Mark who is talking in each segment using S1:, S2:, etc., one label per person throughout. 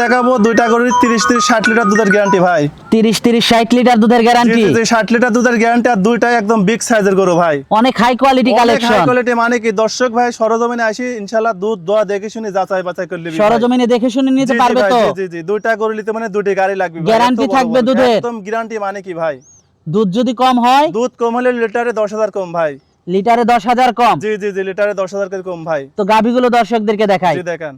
S1: দেখাবো দুইটা গরুর তিরিশ তিরিশ ষাট লিটার দুধের গ্যারান্টি ভাই।
S2: তিরিশ তিরিশ ষাট লিটার দুধের গ্যারান্টি
S1: ষাট লিটার দুধের গ্যারান্টি আর দুইটাই একদম বিগ সাইজের গরু ভাই।
S2: অনেক high quality
S1: high
S2: collection
S1: quality মানে কি? দর্শক ভাই সরজমিনে আসি ইনশাল্লাহ দুধ দোয়া দেখে শুনে যাচাই বাছাই করে নিবি
S2: সরজমিনে দেখে শুনে নিতে পারবে তো?
S1: জি, জি দুইটা গরু নিতে মানে দুটি গাড়ি লাগবে বড়
S2: থাকবে। দুধের?
S1: একদম গ্যারান্টি মানে কি ভাই?
S2: দুধ যদি কম হয়?
S1: দুধ কম হলে লিটারে দশ হাজার কম ভাই।
S2: লিটারে দশ হাজার কম?
S1: জি জি জি লিটারে দশ হাজার কম ভাই।
S2: তো গাভিগুলো দর্শকদেরকে দেখাই।
S1: জি দেখেন।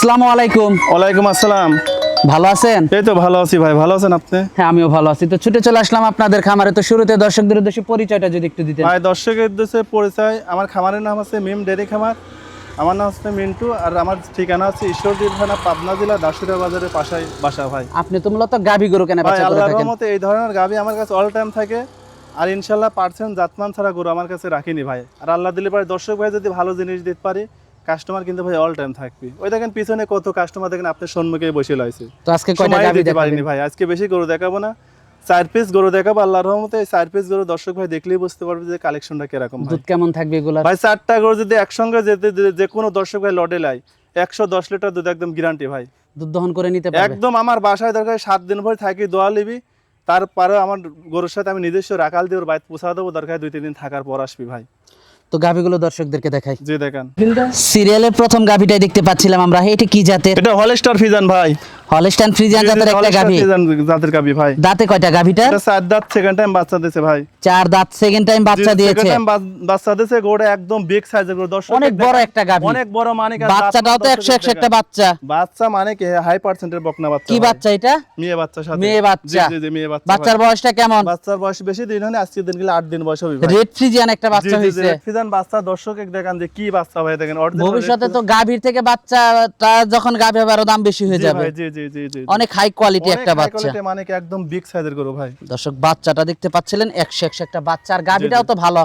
S2: আসসালামু আলাইকুম।
S1: ওয়ালাইকুম আসসালাম।
S2: ভালো আছেন?
S1: এই তো ভালো আছি ভাই ভালো আছেন আপনি?
S2: হ্যাঁ আমিও ভালো আছি। তো ছুটে চলে আসলাম আপনাদের খামারে। তো শুরুতে দর্শকদের উদ্দেশ্যে পরিচয়টা যদি একটু দিতেন।
S1: ভাই দর্শকের উদ্দেশ্যে পরিচয়। আমার খামারের নাম হচ্ছে মিম ডেরি খামার। আমার নাম হচ্ছে মিন্টু আর আমার ঠিকানা হচ্ছে ঈশ্বরদী থানা পাবনা জেলা দাসুরা বাজারের পাশায় বাসা ভাই।
S2: আপনি তো মূলত গাভি গরু কেনা
S1: ভাই আল্লাহর রহমতে এই ধরনের গাভি আমার কাছে অল টাইম থাকে। আর ইনশাল্লাহ পার্সেন্ট জাতমান ছাড়া গরু আমার কাছে রাখিনি ভাই। আর আল্লাহ দিলে পারে দর্শক ভাই যদি ভালো জিনিস দিতে পারে কাস্টমার কিন্তু ভাই অল টাইম থাকবে। ওই দেখেন পিছনে কত কাস্টমার দেখেন আপনার সম্মুখে বসে লাইছে
S2: তো আজকে কয়টা গাভি
S1: দিতে পারিনি
S2: দেখাবেন
S1: ভাই আজকে বেশি গরু দেখাবো না। চার পিস গরু দেখাবো আল্লাহর রহমতে চার পিস গরু দর্শক ভাই দেখলেই বুঝতে পারবে যে কালেকশনটা কীরকম
S2: দুধ কেমন থাকবে এগুলা
S1: ভাই চারটা গরু যদি একসঙ্গে যেতে যে- যে কোনো দর্শক ভাই লটে লাই একশো দশ লিটার দুধ একদম গ্যারান্টি ভাই।
S2: দুধ দহন করে নিতে পারবে?
S1: একদম আমার বাসায় দরকার সাত দিন ভর থাকি দোয়া লিবি তারপরে আমার গরুর সাথে আমি নিজস্ব রাখাল দিয়ে ওর বাইরে পোষা দেবো দরকার দুই তিন দিন থাকার পর আসবি ভাই।
S2: তো গাভিগুলো দর্শকদেরকে দেখাই।
S1: জি দেখেন।
S2: সিরিয়ালের প্রথম গাভিটাই দেখতে পাচ্ছিলাম আমরা। এটা কি জাতের?
S1: এটা হলস্টার ফিজান ভাই।
S2: হলস্টাইন ফ্রিজিয়ান জাতের একটা গাভি।
S1: জাতের গাভি ভাই।
S2: দাঁতে কয়টা গাভিটা?
S1: এটা চার দাঁত সেকেন্ড টাইম বাচ্চা দিয়েছে ভাই।
S2: চার দাঁত সেকেন্ড টাইম বাচ্চা দিয়েছে।
S1: বাচ্চা দিয়েছে গোটা একদম বিগ সাইজের দর্শক
S2: অনেক বড় একটা গাভি।
S1: অনেক বড় মানে
S2: বাচ্চাটাও তো একটা বাচ্চা।
S1: বাচ্চা মানে কি হাই পার্সেন্টের বকনা বাচ্চা
S2: কি বাচ্চা এটা?
S1: মেয়ে বাচ্চার সাথে।
S2: মেয়ে বাচ্চা।
S1: জি জি মেয়ে বাচ্চা
S2: বাচ্চার বয়সটা কেমন?
S1: বাচ্চার বয়স বেশি দিন হয়নি আজকে দিন গেলে আট দিন বয়স হবে ভাই।
S2: রেড ফ্রিজিয়ান একটা বাচ্চা হয়েছে।
S1: Red ফিজান বাচ্চা দর্শক দেখান যে কি বাচ্চা ভাই দেখেন।
S2: ভবিষ্যতে তো গাভীর থেকে বাচ্চাটা যখন গাভী হবে আরও দাম বেশি হয়ে
S1: ফিজান। জি
S2: যাবে।
S1: জি। জি জি জি
S2: অনেক হাই কোয়ালিটি একটা বাচ্চা।
S1: মানে কি একদম বিগ সাইজের গরু ভাই।
S2: দর্শক বাচ্চাটা দেখতে পাচ্ছিলেন একশো একশো একটা বাচ্চা। আর তো ভালো।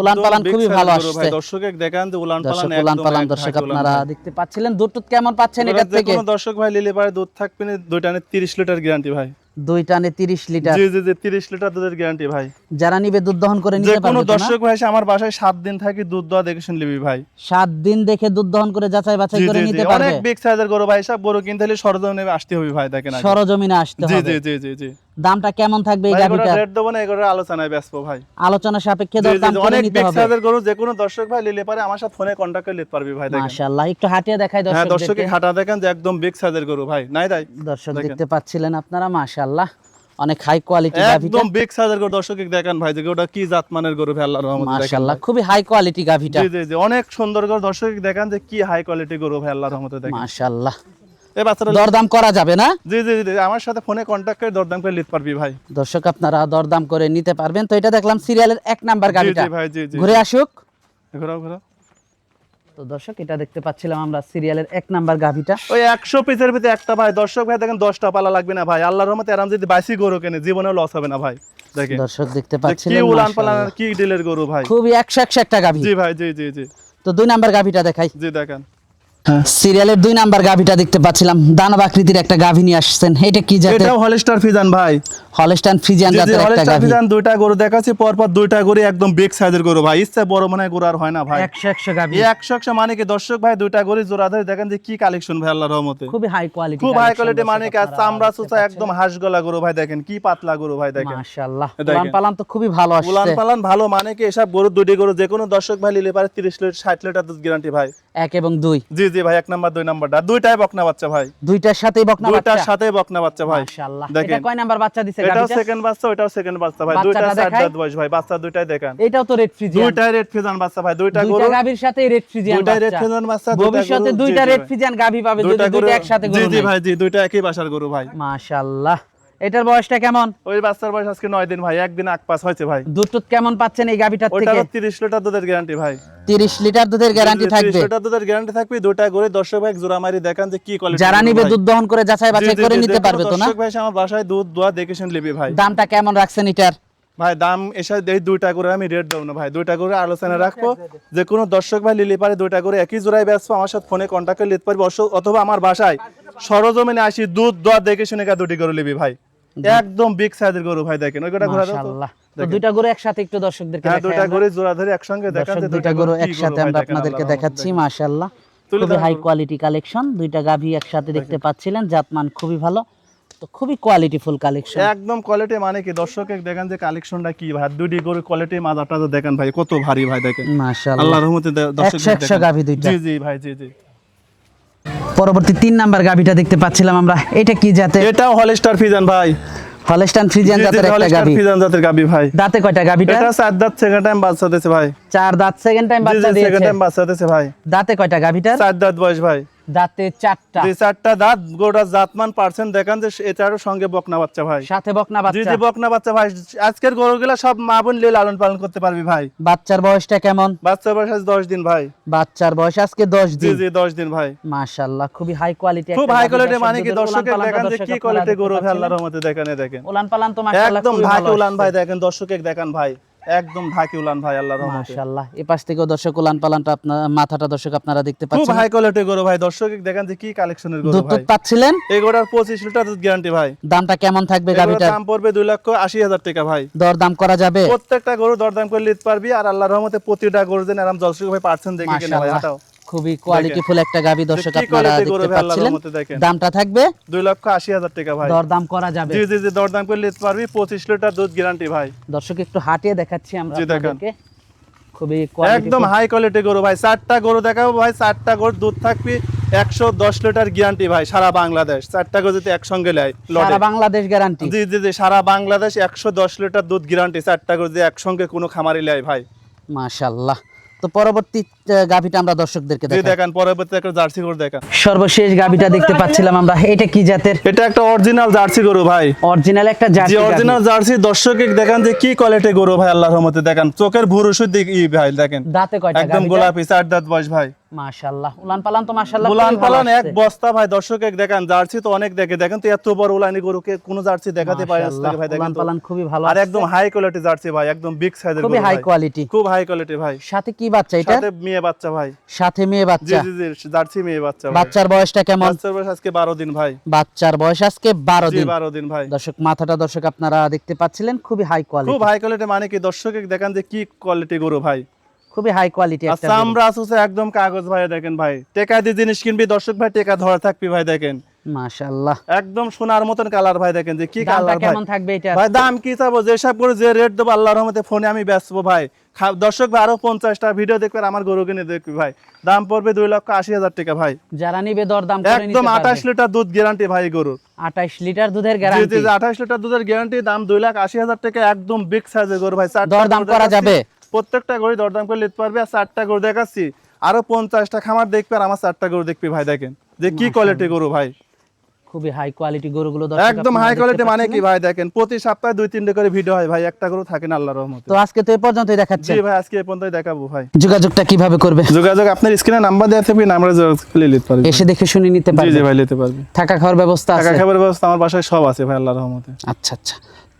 S2: উলান পালান খুবই ভালো
S1: ভাই।
S2: আসছে।
S1: দর্শক দেখান যে উলান
S2: দর্শক
S1: পালান
S2: উলান পালান দর্শক
S1: ভাই
S2: আপনারা দেখতে পাচ্ছিলেন দুধ কেমন পাচ্ছেন?
S1: এটা
S2: থেকে
S1: দর্শক ভাই লিলে পারে দুধ থাকবে দুইটা 30 লিটার গ্যারান্টি ভাই।
S2: দুই টানে তিরিশ লিটার।
S1: জি জি জি 30 লিটার দুধের গ্যারান্টি ভাই।
S2: যারা নিবে দুধ দহন করে নিতে
S1: কোনো
S2: পারবে তো
S1: দর্শক ভাই আমার বাসায় 7 দিন থাকি দুধ দোয়া দেখে শুন লিবি ভাই।
S2: সাত দিন দেখে দুধ দহন করে যাচাই বাছাই করে নিতে পারবে?
S1: অনেক বিগ সাইজের গরু ভাই সব গরু কিনতে হলে সরজমিনে আসতে হবে ভাই দেখেন।
S2: সরজমিনে আসতে হবে।
S1: জি জি জি জি।
S2: দামটা কেমন থাকবে এই
S1: ভাই রেট দেবো না এগুলো আলোচনায় ব্যস্ত ভাই।
S2: আলোচনা সাপেক্ষে
S1: জি,
S2: দাম করে নিতে হবে?
S1: সাইজের গরু যে কোনো দর্শক ভাই নিলে পারে আমার সাথে ফোনে কন্টাক্ট করে নিতে পারবি ভাই দেখেন।
S2: মাশাআল্লাহ একটু হাঁটিয়ে দেখাই দর্শক
S1: হ্যাঁ দর্শকে হাঁটা দেখেন যে একদম বিগ সাইজের গরু ভাই নাই তাই?
S2: দর্শক দেখতে পাচ্ছিলেন আপনারা মাশাআল্লাহ অনেক হাই কোয়ালিটি গাভিটা।
S1: একদম বিগ সাইজের গরু দর্শকে দেখেন ভাই যে ওটা কি জাত মানের গরু ভাই আল্লাহর রহমতে
S2: মাশাআল্লাহ। খুবই হাই কোয়ালিটি গাভিটা।
S1: জি জি জি অনেক সুন্দর গরু দর্শক দেখেন যে কি হাই কোয়ালিটি গরু ভাই আল্লাহর রহমতে দেখেন।
S2: মাশাআল্লাহ।
S1: এই বাচ্চাটা
S2: দরদাম করা যাবে না?
S1: জি জি জি আমার সাথে ফোনে কন্টাক্ট করে দরদাম করে নিতে পারবি ভাই।
S2: দর্শক আপনারা দরদাম করে নিতে পারবেন। তো এটা দেখলাম সিরিয়ালের এক নাম্বার
S1: জি ভাই জি জি।
S2: ঘুরে আসুক।
S1: ঘোরাও ঘোরাও।
S2: তো দর্শক এটা দেখতে পাচ্ছিলাম আমরা সিরিয়ালের এক নাম্বার গাভিটা
S1: ওই একশো পিসের ভিতরে একটা ভাই। দর্শক ভাই দেখেন দশটা পালা লাগবে না ভাই। আল্লাহর রহমতে আরাম যদি বাইসি গরু কেনে জীবনে লস হবে না ভাই। দেখেন।
S2: দর্শক দেখতে
S1: যে কি উলান পালান কি ডিলের গরু ভাই।
S2: খুবই একশো একশো একটা গাভি।
S1: জি ভাই জি জি জি।
S2: তো দুই নাম্বার গাভিটা দেখাই।
S1: জি দেখেন।
S2: সিরিয়ালের দুই নাম্বার গাভিটা দেখতে পাচ্ছিলাম। দানব আকৃতির একটা গাভি নিয়ে আসছেন। এটা কি জাতের?
S1: এটাও হলস্টার ফিজান ভাই।
S2: হলস্টাইন ফ্রিজিয়ান জাতের একটা গাভি।
S1: ফিজান দুইটা গরু দেখাচ্ছি পর পর দুইটা গরু একদম বিগ সাইজের গরু ভাই। ইচ্ছা বড় মনে গরু আর হয় না ভাই।
S2: একশো একশো গাভি।
S1: এই একশো একশো মানে কি দর্শক ভাই দুইটা গরু জোড়া ধরে দেখেন যে কি কালেকশন ভাই আল্লাহর রহমতে।
S2: খুবই হাই কোয়ালিটি
S1: খুব হাই কোয়ালিটি মানে কি চামড়া একদম হাঁস গলা গরু ভাই দেখেন কি পাতলা গরু ভাই দেখেন।
S2: মাশাআল্লাহ
S1: দেখেন।
S2: উলান পালান তো খুবই ভালো
S1: উলান
S2: আসছে।
S1: পালান ভালো মানে কি এসব গরু দুটি গরু যে কোনো দর্শক ভাই নিলে পারে তিরিশ লিটার ষাট লিটার দুধ গ্যারান্টি ভাই।
S2: এক এবং দুই।
S1: জি জি ভাই এক নাম্বার দুই নাম্বারটা। দুইটাই বকনা বাচ্চা ভাই।
S2: দুইটার সাথেই বকনা
S1: দুইটার
S2: বাচ্চা।
S1: সাথে বকনা বাচ্চা ভাই।
S2: মাশাআল্লাহ। এটা কয় নাম্বার বাচ্চা দিছে
S1: এটাও সেকেন্ড বাচ্চা ওটাও সেকেন্ড বাচ্চা। ভাই দুইটা চার দাঁত বয়স ভাই বাচ্চা দুইটাই দেখেন।
S2: এটাও তো রেড ফ্রিজিয়ান
S1: দুইটাই রেড বাচ্চা ভাই দুইটা
S2: দুইটা
S1: গরু
S2: সাথে রেড ফ্রিজিয়ান বাচ্চা। ভবিষ্যতে দুইটা রেড। ফ্রিজিয়ান গাভি পাবে যদি
S1: দুইটা
S2: একসাথে গরু
S1: জি। ভাই জি দুইটা একই বাসার গরু ভাই।
S2: মাশাআল্লাহ। এটার বয়সটা কেমন?
S1: ওই বাচ্চার বয়স আজকে নয় দিন ভাই একদিন আগ পাস হয়েছে ভাই।
S2: দুধ টুধ কেমন পাচ্ছেন এই
S1: ওইটা
S2: থেকে?
S1: তিরিশ লিটার দুধের গ্যারান্টি ভাই।
S2: তিরিশ লিটার দুধের গ্যারান্টি থাকবে।
S1: 30 লিটার দুধের গ্যারান্টি থাকবে দুটা করে দর্শক ভাই জোড়া মারি দেখান যে কি কোয়ালিটি
S2: যারা নিবে দুধ দহন করে যাচাই বাছাই করে নিতে পারবে তো না?
S1: দর্শক ভাই আমার বাসায় দুধ দোয়া দেখে শুনে নেবে ভাই।
S2: দামটা কেমন রাখছেন এটার?
S1: ভাই দাম এসে এই দুইটা করে আমি রেট দেবো না ভাই। দুইটা করে আলোচনা রাখব। যে কোনো দর্শক ভাই লিলি পারে দুইটা করে একই জোড়ায় ব্যস্ত আমার সাথে ফোনে কন্ট্যাক্ট করে নিতে পারবে। অথবা আমার বাসায় সরজমিনে আসি দুধ দোয়া দেখে শুনে কা দুটি করে নিবি ভাই। একদম বিগ সাইজের গরু ভাই দেখেন। ওই কটা ঘোরা
S2: মাশাআল্লাহ। তো দুইটা গরু একসাথে একটু দর্শকদেরকে
S1: হ্যাঁ
S2: দেখাই
S1: দুইটা। করে জোড়া ধরে একসঙ্গে
S2: দর্শক
S1: যে
S2: দুইটা গরু একসাথে আমরা আপনাদেরকে দেখাচ্ছি মাশাআল্লাহ। খুবই হাই কোয়ালিটি কালেকশন দুইটা গাভী একসাথে দেখতে পাচ্ছিলেন জাতমান খুবই ভালো। তো খুবই কোয়ালিটিফুল কালেকশন
S1: একদম কোয়ালিটি মানে কি? দর্শকে দেখেন যে কালেকশনটা কি ভাই? দুটি গরু কোয়ালিটি মাজাটা তো দেখেন ভাই কত ভারী ভাই দেখেন।
S2: মাশাআল্লাহ।
S1: আল্লাহর রহমতে দর্শক
S2: গাভী দুইটা।
S1: জি জি ভাই জি জি।
S2: পরবর্তী তিন নাম্বার গাভীটা দেখতে পাচ্ছিলাম আমরা। এটা কি জাতের?
S1: এটাও হলস্টার ফিজান ভাই।
S2: হলস্টার ফ্রিজিয়ান জাতের একটা গাভী।
S1: ফিজান জাতের গাবি ভাই।
S2: দাঁতে কয়টা গাভীটা?
S1: এটা চার দাঁত সেকেন্ড টাইম বাচ্চা দিয়েছে ভাই।
S2: চার দাঁত সেকেন্ড টাইম বাচ্চা দিয়েছে।
S1: সেকেন্ড টাইম বাচ্চা দিয়েছে ভাই।
S2: দাঁতে কয়টা গাভীটার?
S1: চার দাঁত বয়স ভাই।
S2: দাঁতে চারটা।
S1: দুই চারটা দাঁত গোটা জাতমান পার্সেন্ট দেখান যে এটারও সঙ্গে বকনা বাচ্চা ভাই।
S2: সাথে বকনা বাচ্চা।
S1: জি বকনা বাচ্চা ভাই আজকের গরুগুলা সব মা বোন লিয়ে লালন পালন করতে পারবি ভাই।
S2: বাচ্চার বয়সটা কেমন?
S1: বাচ্চা বয়স আজ দশ দিন ভাই।
S2: বাচ্চার বয়স আজকে দশ
S1: জি
S2: দিন।
S1: জি দশ দিন ভাই।
S2: মাশাআল্লাহ খুবই হাই কোয়ালিটি
S1: খুব হাই কোয়ালিটি মানে কি দেখেন যে কি কোয়ালিটি গরু ভাই আল্লাহর রহমতে দেখেন
S2: উলান পালান তো মাশাআল্লাহ
S1: একদম
S2: ভালো
S1: উলান ভাই দেখেন দর্শকের দেখান ভাই। একদম ঢাকি উলান ভাই আল্লাহ রহমতে।
S2: মাশাআল্লাহ। এই পাশ থেকেও দর্শক উলান পালানটা আপনার মাথাটা দর্শক আপনারা দেখতে
S1: খুব হাই কোয়ালিটি গরু ভাই। দর্শক দেখেন যে কি কালেকশনের গরু ভাই।
S2: দুধ পাচ্ছিলেন?
S1: এই গরুটার পঁচিশ লিটার দুধ গ্যারান্টি ভাই।
S2: দামটা কেমন থাকবে
S1: এগুলোর দাম পড়বে দুই লক্ষ আশি হাজার টাকা ভাই।
S2: দর দাম করা যাবে?
S1: প্রত্যেকটা গরু দরদাম করে নিতে পারবি আর আল্লাহর রহমতে প্রতিটা গরু যেন আরাম জলসুক ভাই পার্সেন্ট দেখে কিনা ভাই হাঁটাও।
S2: খুবই কোয়ালিটিফুল একটা গাভি দর্শক আপনারা দেখতে পাচ্ছিলেন। দামটা থাকবে
S1: দুই লক্ষ আশি হাজার টাকা ভাই।
S2: দর দাম করা যাবে।
S1: জি জি জি দরদাম করে নিতে পারবি। পঁচিশ লিটার দুধ গ্যারান্টি ভাই।
S2: দর্শক একটু হাঁটিয়ে দেখাচ্ছি আমরা আপনাদেরকে। খুবই কোয়ালিটি একদম
S1: হাই কোয়ালিটি গরু ভাই। চারটা গরু দেখাবো ভাই। চারটা গরু দুধ থাকবি একশো দশ লিটার গ্যারান্টি ভাই সারা বাংলাদেশ। চারটা গরু যদি একসঙ্গে লটে।
S2: সারা বাংলাদেশ গ্যারান্টি
S1: জি জি জি সারা বাংলাদেশ একশো দশ লিটার দুধ গ্যারান্টি চারটা গরু যদি একসঙ্গে কোনো খামারি নেয় ভাই।
S2: মাশাআল্লাহ। তো পরবর্তী গাভিটা আমরা দর্শকদেরকে দেখাই।
S1: দেখান পরবর্তী একটা জার্সি গরু দেখান।
S2: সর্বশেষ গাভিটা দেখতে পাচ্ছিলাম আমরা। এটা কি জাতের?
S1: এটা একটা অরিজিনাল জার্সি গরু ভাই।
S2: অরিজিনাল একটা জার্সি
S1: অরিজিনাল জার্সি। দর্শককে দেখান যে কি কোয়ালিটি গরু ভাই আল্লাহর রহমতে। দেখান চোখের ভুরু শুদ্ধ ই ভাই দেখেন।
S2: দাঁতে কয়টা
S1: একদম? গোলাপি চার দাঁত বয়স ভাই।
S2: মাশাআল্লাহ। উলান পালান তো মাশাআল্লাহ
S1: উলান পালান এক বস্তা ভাই দর্শকে দেখান জার্সি তো অনেক দেখে। দেখেন তো এত বড় উলানি গরুকে কোন জার্সি দেখাতে পারে না ভাই দেখেন
S2: পালান খুবই ভালো
S1: আর একদম হাই কোয়ালিটি জার্সি ভাই একদম বিগ সাইজের
S2: খুবই হাই কোয়ালিটি
S1: খুব হাই কোয়ালিটি ভাই।
S2: সাথে কি বাচ্চা এটা?
S1: সাথে মেয়ে বাচ্চা ভাই।
S2: সাথে মেয়ে বাচ্চা।
S1: জি জি জার্সি মেয়ে বাচ্চা
S2: বাচ্চার বয়সটা কেমন?
S1: বাচ্চার বয়স আজকে বারো দিন ভাই।
S2: বাচ্চার বয়স আজকে বারো
S1: জি
S2: দিন।
S1: বারো দিন ভাই।
S2: দর্শক মাথাটা দর্শক আপনারা দেখতে পাচ্ছিলেন খুবই হাই কোয়ালিটি খুব
S1: হাই কোয়ালিটি মানে কি? দর্শকে দেখান যে কি কোয়ালিটি গরু ভাই।
S2: খুবই হাই কোয়ালিটি একটা গরু।
S1: চামড়া আছে একদম কাগজ ভাই দেখেন ভাই। টেকা দিয়ে জিনিস কিনবি দর্শক ভাই টেকা ধরা থাকবি ভাই দেখেন।
S2: মাশাআল্লাহ।
S1: একদম সোনার মতন কালার ভাই দেখেন যে কি কালার ভাই।
S2: কেমন থাকবে এটা?
S1: ভাই দাম কি চাবো? যেসব করে যে রেট দেবো আল্লাহর রহমতে ফোনে আমি বেচবো ভাই। দর্শক ভাই আরও পঞ্চাশটা ভিডিও দেখবে আমার গরু কিনে দেখবি ভাই। দাম পড়বে দুই লক্ষ আশি হাজার টাকা ভাই।
S2: যারা নিবে দর দাম করে নিতে
S1: একদম আঠাশ
S2: পারবে
S1: লিটার দুধ গ্যারান্টি ভাই গরুর
S2: 28 লিটার দুধের গ্যারান্টি
S1: জি আঠাশ লিটার দুধের গ্যারান্টি দাম দুই লাখ আশি হাজার টাকা একদম বিগ সাইজের গরু ভাই।
S2: দরদাম
S1: গরু
S2: করা যাবে?
S1: প্রত্যেকটা গরু দরদাম করে নিতে পারবে আর চারটা গরু দেখাচ্ছি। আরও পঞ্চাশটা খামার দেখবে আর আমার চারটা গরু দেখবি ভাই দেখেন। যে কি কোয়ালিটি গরু ভাই।
S2: খুবই হাই কোয়ালিটি গরুগুলো
S1: একদম হাই কোয়ালিটি মানে কি ভাই দেখেন প্রতি সপ্তাহে দুই তিনটে করে ভিডিও হয় ভাই একটা গরু থাকে না আল্লাহর রহমতে।
S2: তো আজকে তো এই পর্যন্তই দেখাচ্ছে।
S1: জি ভাই আজকে এই পর্যন্তই দেখাবো ভাই।
S2: যোগাযোগটা কীভাবে করবে?
S1: যোগাযোগ আপনার স্ক্রিনে নাম্বার দেওয়া থাকবে নাম্বারে যোগাযোগ নিতে পারবে।
S2: এসে দেখে শুনে নিতে পারবে।
S1: জি ভাই নিতে পারবে।
S2: থাকা খাওয়ার ব্যবস্থা আছে?
S1: খাবারের ব্যবস্থা আমার বাসায় সব আছে ভাই আল্লাহর রহমতে।
S2: আচ্ছা আচ্ছা।